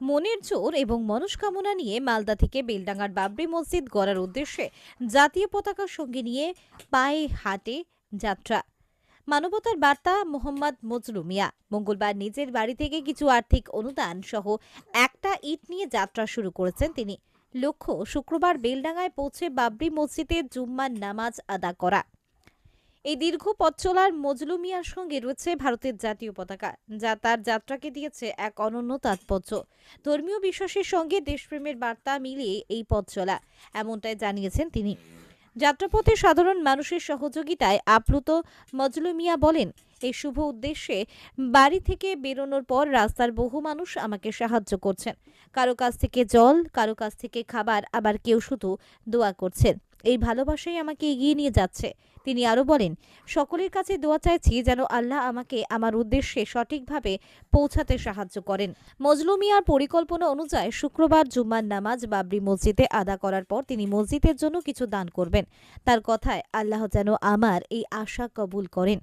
মনের জোর এবং মনস্কামনা নিয়ে মালদা থেকে বেলডাঙ্গার বাবরি মসজিদ গড়ার উদ্দেশ্যে জাতীয় পতাকা সঙ্গে নিয়ে পায়ে হাটে যাত্রা। মানবতার বার্তা, মোহাম্মদ মজলু মিয়া মঙ্গলবার নিজের বাড়ি থেকে কিছু আর্থিক অনুদান সহ একটা ইট নিয়ে যাত্রা শুরু করেছেন তিনি। লক্ষ্য, শুক্রবার বেলডাঙ্গায় পৌঁছে বাবরি মসজিদে জুম্মার নামাজ আদা করা। এই দীর্ঘ পথ চলার মজলু মিয়ার সঙ্গে রয়েছে ভারতের জাতীয় পতাকা, যা তার যাত্রাকে দিয়েছে এক অনন্য তাৎপর্য। ধর্মীয় বিশ্বাসের সঙ্গে দেশপ্রেমের বার্তা মিলিয়ে এই পথ চলা, এমনটাই জানিয়েছেন তিনি। যাত্রাপথে সাধারণ মানুষের সহযোগিতায় আপ্লুত মজলু মিয়া বলেন, এই শুভ উদ্দেশ্যে বাড়ি থেকে বেরোনোর পর রাস্তার বহু মানুষ আমাকে সাহায্য করছেন। কারও কাছ থেকে জল, কারও কাছ থেকে খাবার, আবার কেউ শুধু দোয়া করছেন। এই ভালোবাসাই আমাকে এগিয়ে নিয়ে যাচ্ছে। তিনি আরও বলেন, সকলের কাছে দোয়া চাইছি যেন আল্লাহ আমাকে আমার উদ্দেশ্যে সঠিকভাবে পৌঁছাতে সাহায্য করেন। মজলুমিয়ার পরিকল্পনা অনুযায়ী শুক্রবার জুম্মার নামাজ বাবরি মসজিদে আদা করার পর তিনি মসজিদের জন্য কিছু দান করবেন। তার কথায় আল্লাহ যেন আমার এই আশা কবুল করেন।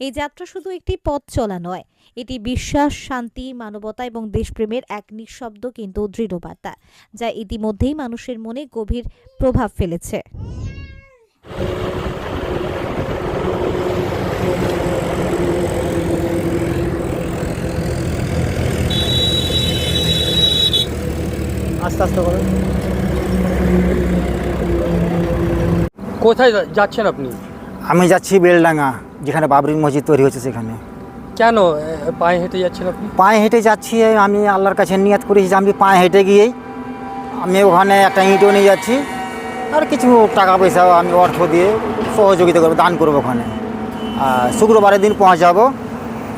এই যাত্রা শুধু একটি পথ চলা নয় এটি বিশ্বাস শান্তি মানবতা এবং দেশপ্রেমের এক নিঃশব্দ কিন্তু দৃঢ় বার্তা যা ইতিমধ্যেই মানুষের মনে গভীর প্রভাব ফেলেছে। আস্তে আস্তে করেন কোথায় যা- যাচ্ছেন আপনি? আমি যাচ্ছি বেলডাঙ্গা। যেখানে বাবরি মসজিদ তৈরি হচ্ছে সেখানে। কেন পায়ে হেঁটে যাচ্ছেন আপনি? পায়ে হেঁটে যাচ্ছি আমি আল্লাহর কাছে নিয়াত করেছি যে আমি পায়ে হেঁটে গিয়েই আমি ওখানে একটা ইঁটও নিয়ে যাচ্ছি আর কিছু টাকা পয়সা আমি অর্থ দিয়ে সহযোগিতা করব দান করব ওখানে। আর শুক্রবারের দিন পৌঁছাবো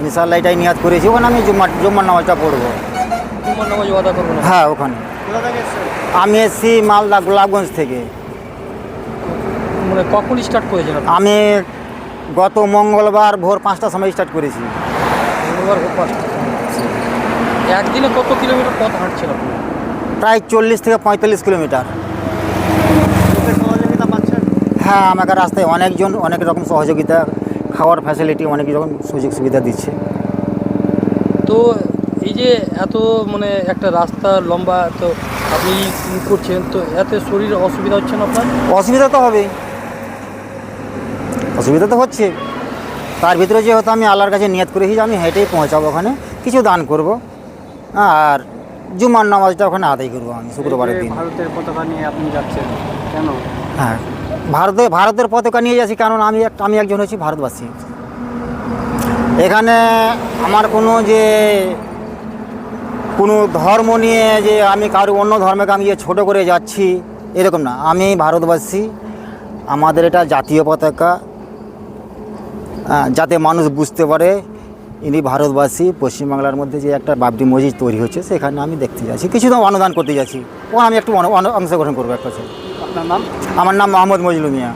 ইনশাল্লাহ এটাই নিয়াত করেছি ওখানে আমি জুম্মার জুম্মার নামাজটা পড়ব। তোমার নামাজ ওয়াদা করব না? হ্যাঁ ওখানে। আমি এসছি মালদা গোলাপগঞ্জ থেকে। মানে কখন স্টার্ট আপনি? আমি গত মঙ্গলবার ভোর পাঁচটার সময় স্টার্ট করেছি। মঙ্গলবার ভোর পাঁচটা। একদিনে কত কিলোমিটার পথ আপনি? প্রায় চল্লিশ থেকে পঁয়তাল্লিশ কিলোমিটার। হ্যাঁ আমাকে রাস্তায় অনেকজন অনেক রকম সহযোগিতা খাওয়ার ফ্যাসিলিটি অনেক রকম সুযোগ সুবিধা দিচ্ছে। তো এই যে এত মানে একটা রাস্তা লম্বা তো আপনি করছেন? তো এতে শরীরে অসুবিধা হচ্ছে না আপনার? অসুবিধা তো হবেই। অসুবিধা তো হচ্ছে। তার ভিতরে যেহেতু আমি আল্লাহর কাছে নিয়ত করেছি যে আমি হেঁটেই পৌঁছাবো ওখানে কিছু দান করব। আর জুমার নামাজটা ওখানে আদায় করব আমি শুক্রবারের দিন। ভারতের পতাকা নিয়ে আপনি যাচ্ছেন কেন? হ্যাঁ ভারতে ভারতের পতাকা নিয়ে যাচ্ছি কারণ আমি এক আমি একজন হচ্ছি ভারতবাসী। এখানে আমার কোনো যে কোনো ধর্ম নিয়ে যে আমি কারও অন্য ধর্মকে আমি যে ছোটো করে যাচ্ছি এরকম না। আমি ভারতবাসী আমাদের এটা জাতীয় পতাকা যাতে মানুষ বুঝতে পারে ইনি ভারতবাসী পশ্চিমবাংলার মধ্যে যে একটা বাবরি মসজিদ তৈরি হচ্ছে সেখানে আমি দেখতে যাচ্ছি। কিছু তো অনুদান করতে যাচ্ছি। ও আমি একটু অংশগ্রহণ করব একটা আপনার নাম? আমার নাম মোহাম্মদ মজলু মিয়া